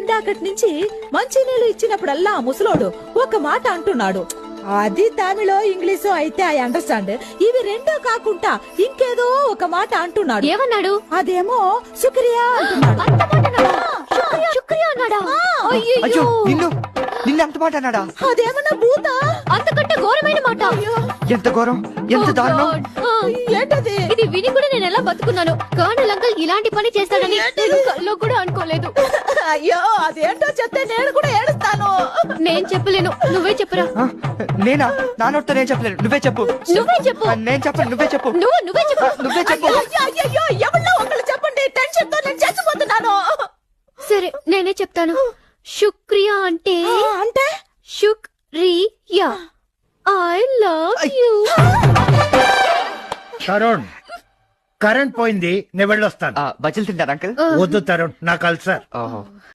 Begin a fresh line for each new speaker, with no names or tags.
ఇందాకటి నుంచి మంచినీళ్ళు ఇచ్చినప్పుడల్లా ఆ ముసలోడు ఒక మాట అంటున్నాడు. అది తమిళో ఇంగ్లీషో అయితే ఐ అండర్స్టాండ్. ఇవి రెండో కాకుండా ఇంకేదో ఒక మాట అంటున్నాడు.
ఏమన్నాడు?
అదేమో శుక్రియా
అన్నాడా?
అయ్యో
అయ్యో
నిన్ను నిన్ను అంత మాట అన్నాడా?
అదేమన్నా భూతా?
అంతకంటే ఘోరమైన మాట.
ఎంత ఘోరం? ఎంత
Oh
దారుణం?
ఏంటది?
ఇది విని కూడా నేను ఎలా బతుకున్నాను? కర్నల్ అంకల్ ఇలాంటి పని చేస్తాడని నేను కల్లో కూడా అనుకోలేదు.
అయ్యో అదేంటో చెప్తే నేను కూడా ఏడుస్తాను.
నేను చెప్పలేను. నువ్వే చెప్పురా.
నేనా? నా నోటితో నేను చెప్పలేను. నువ్వే చెప్పు.
నువ్వే చెప్పు.
నేను చెప్పను. నువ్వే చెప్పు.
నువ్వు నువ్వే చెప్పు.
నువ్వే చెప్పు.
అయ్యో అయ్యో ఎవరిలో ఒకళ్ళు చెప్పండి. టెన్షన్తో నేను చచ్చిపోతున్నాను
సరే నేనే చెప్తాను. శుక్రియా అంటే
ఆ, అంటే?
శుక్రియా. I love you
Tarun current పోయింది నేను వెళ్ళొస్తాను.
బజ్జీలు తింటారా అంకుల్?
వద్దు తరుణ్ నాకు అల్సర్
ఓహో.